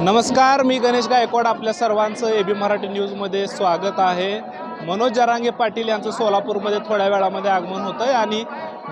नमस्कार मी गणेश गायकवाड आपल्या सर्वांचं ए बी मराठी न्यूजमध्ये स्वागत आहे. मनोज जरांगे पाटील यांचं सोलापूरमध्ये थोड्या वेळामध्ये आगमन होतं आहे आणि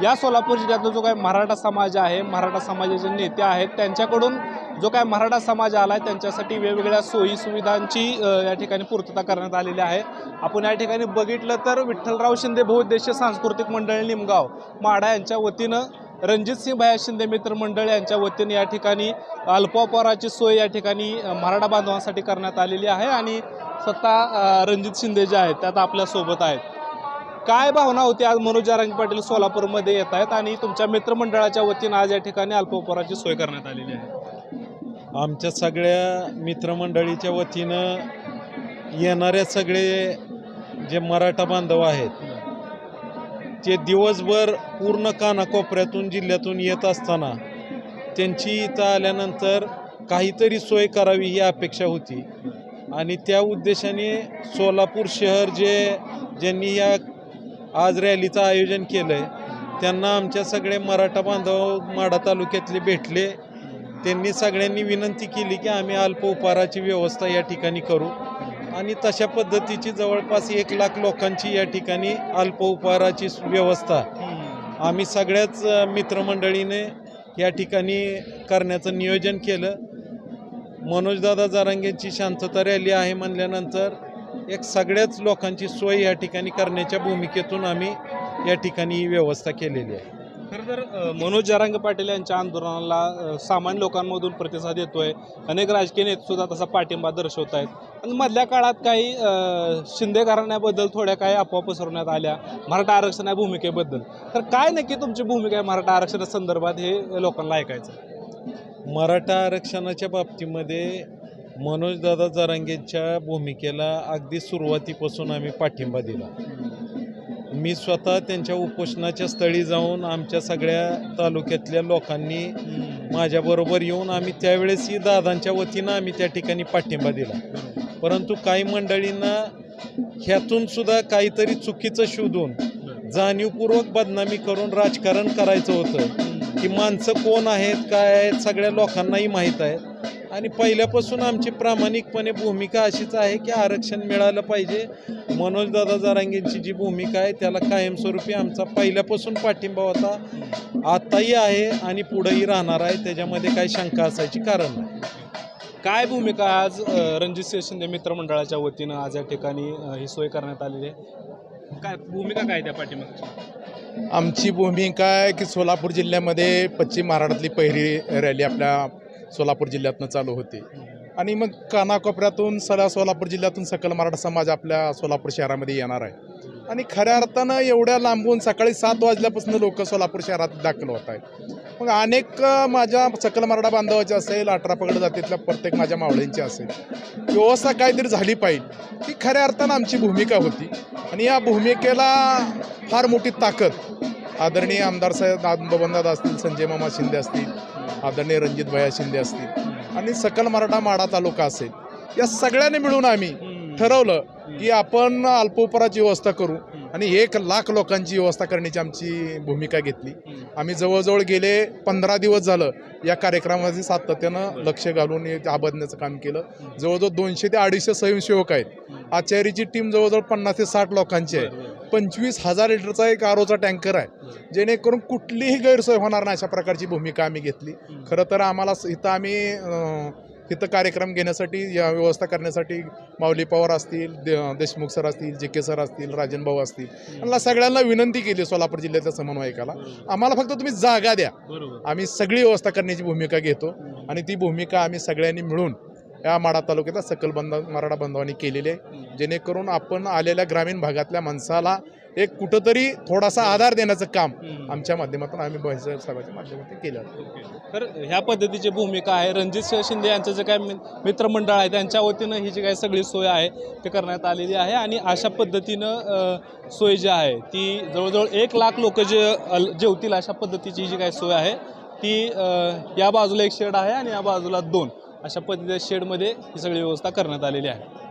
या सोलापूर जिल्ह्यातला जो काय मराठा समाज आहे मराठा समाजाचे नेते आहेत त्यांच्याकडून जो काय मराठा समाज आला आहे त्यांच्यासाठी वेगवेगळ्या सोयी सुविधांची या ठिकाणी पूर्तता करण्यात आलेली आहे. आपण या ठिकाणी बघितलं तर विठ्ठलराव शिंदे बहुउद्देशीय सांस्कृतिक मंडळ निमगाव माढा यांच्या वतीनं रणजित सिंह शिंदे मित्र मंडळ यांच्या वतीने या ठिकाणी अल्पोपहाराची सोय या ठिकाणी मराठा बांधवांसाठी करण्यात आलेली आहे आणि स्वतः रणजित शिंदे जे आहेत त्यात आपल्यासोबत आहेत. काय भावना होती आज मनोज जारंगी पाटील सोलापूरमध्ये येत आहेत आणि तुमच्या मित्रमंडळाच्या वतीनं आज या ठिकाणी अल्पोपहाराची सोय करण्यात आलेली आहे? आमच्या सगळ्या मित्रमंडळीच्या वतीनं येणाऱ्या सगळे जे मराठा बांधव आहेत ते दिवसभर पूर्ण कानाकोपऱ्यातून जिल्ह्यातून येत असताना त्यांची इथं आल्यानंतर काहीतरी सोय करावी ही अपेक्षा होती. आणि त्या उद्देशाने सोलापूर शहर जे ज्यांनी या आज रॅलीचं आयोजन केलं आहे त्यांना आमच्या सगळे मराठा बांधव माढा तालुक्यातले भेटले. त्यांनी सगळ्यांनी विनंती केली की आम्ही अल्प उपहाराची व्यवस्था या ठिकाणी करू. आणि तशा पद्धतीची जवळपास एक लाख लोकांची या ठिकाणी अल्प उपहाराची व्यवस्था आम्ही सगळ्याच मित्रमंडळीने या ठिकाणी करण्याचं नियोजन केलं. मनोजदादा जारांगेंची शांतता रॅली आहे म्हणल्यानंतर एक सगळ्याच लोकांची सोय या ठिकाणी करण्याच्या भूमिकेतून आम्ही या ठिकाणी ही व्यवस्था केलेली आहे. तर मनोज जरांग पाटील यांच्या आंदोलनाला सामान्य लोकांमधून प्रतिसाद येतोय. अनेक राजकीय नेते सुद्धा तसा पाठिंबा दर्शवत आहेत. आणि मधल्या काळात काही शिंदे घराण्याबद्दल थोड्या काही अफवा पसरवण्यात आल्या मराठा आरक्षणा भूमिकेबद्दल. तर काय नक्की तुमची भूमिका आहे मराठा आरक्षणासंदर्भात हे लोकांना ऐकायचं? मराठा आरक्षणाच्या बाबतीमध्ये मनोजदादा जरांगेंच्या भूमिकेला अगदी सुरुवातीपासून आम्ही पाठिंबा दिला. मी स्वतः त्यांच्या उपोषणाच्या स्थळी जाऊन आमच्या सगळ्या तालुक्यातल्या लोकांनी माझ्याबरोबर येऊन आम्ही त्यावेळेसही दादांच्या वतीनं आम्ही त्या ठिकाणी पाठिंबा दिला. परंतु काही मंडळींना ह्यातून सुद्धा काहीतरी चुकीचं शोधून जाणीवपूर्वक बदनामी करून राजकारण करायचं होतं. की माणसं कोण आहेत काय आहेत सगळ्या लोकांनाही माहीत आहे. आणि पहिल्यापासून आमची प्रामाणिकपणे भूमिका अशीच आहे की आरक्षण मिळालं पाहिजे. मनोजदादा जारांगेंची जी भूमिका आहे त्याला कायमस्वरूपी आमचा पहिल्यापासून पाठिंबा होता. आताही आहे आणि पुढंही राहणार आहे त्याच्यामध्ये काही शंका असायची कारण नाही. काय भूमिका आज रणजित सिंह शिंदे मित्रमंडळाच्या वतीनं आज या ठिकाणी ही सोय करण्यात आलेली आहे? काय भूमिका काय त्या पाठीमागची? आमची भूमिका आहे की सोलापूर जिल्ह्यामध्ये पश्चिम महाराष्ट्रातली पहिली रॅली आपल्या सोलापूर जिल्ह्यातनं चालू होती. आणि मग कानाकोपऱ्यातून सगळ्या सोलापूर जिल्ह्यातून सकल मराठा समाज आपल्या सोलापूर शहरामध्ये येणार आहे. आणि खऱ्या अर्थानं एवढ्या लांबून सकाळी सात वाजल्यापासून लोक सोलापूर शहरात दाखल होत आहेत. मग अनेक माझ्या सकल मराठा बांधवाची असेल अठरा पगड जातीतल्या प्रत्येक माझ्या मावळींची असेल व्यवस्था काहीतरी झाली पाहिजे. ही खऱ्या अर्थानं आमची भूमिका होती. आणि या भूमिकेला फार मोठी ताकद आदरणीय आमदार साहेब बबनदादा असतील संजय मामा शिंदे असतील आदरणीय रणजित भया शिंदे असतील आणि सकल मराठा माडा तालुका असेल या सगळ्यांनी मिळून आम्ही ठरवलं की आपण अल्पोपराची व्यवस्था करू. आणि एक लाख लोकांची व्यवस्था करण्याची आमची भूमिका घेतली. आम्ही जवळजवळ गेले पंधरा दिवस झालं या कार्यक्रमामध्ये सातत्यानं लक्ष घालून आबदण्याचं काम केलं. जवळजवळ दोनशे ते अडीचशे स्वयंसेवक आहेत. आचार्याची टीम जवळजवळ पन्नास ते साठ लोकांची आहे. पंचवीस हजार लिटरचा एक आरोचा टँकर आहे. जेणेकरून कुठलीही गैरसोय होणार नाही अशा प्रकारची भूमिका आम्ही घेतली. खरं तर आम्हाला इथं आम्ही इथं कार्यक्रम घेण्यासाठी या व्यवस्था करण्यासाठी माऊली पवार असतील दे- देशमुख सर असतील जे के सर असतील राजन भाऊ असतील यांना सगळ्यांना विनंती केली सोलापूर जिल्ह्याच्या समन्वयकाला. आम्हाला फक्त तुम्ही जागा द्या. आम्ही सगळी व्यवस्था करण्याची भूमिका घेतो आणि ती भूमिका आम्ही सगळ्यांनी मिळून या माडा तालुक्यातल्या सकल बंध मराठा बांधवांनी केलेली आहे. जेणेकरून आपण आलेल्या ग्रामीण भागातल्या माणसाला एक कुठंतरी थोडासा आधार देण्याचं काम आमच्या माध्यमातून आम्ही भाईसाहेब साहेबांच्या माध्यमातून केलं तर ह्या पद्धतीची भूमिका आहे. रणजित सिंह शिंदे यांचं जे काय मि- मित्रमंडळ आहे त्यांच्या वतीनं ही जी काही सगळी सोय आहे ती करण्यात आलेली आहे. आणि अशा पद्धतीनं सोय जी आहे ती जवळजवळ एक लाख लोक जे जेवतील अशा पद्धतीची जी काही सोय आहे ती या बाजूला एक शेड आहे आणि या बाजूला दोन. अशा पद्धतीच्या शेडमध्ये ही सगळी व्यवस्था करण्यात आलेली आहे.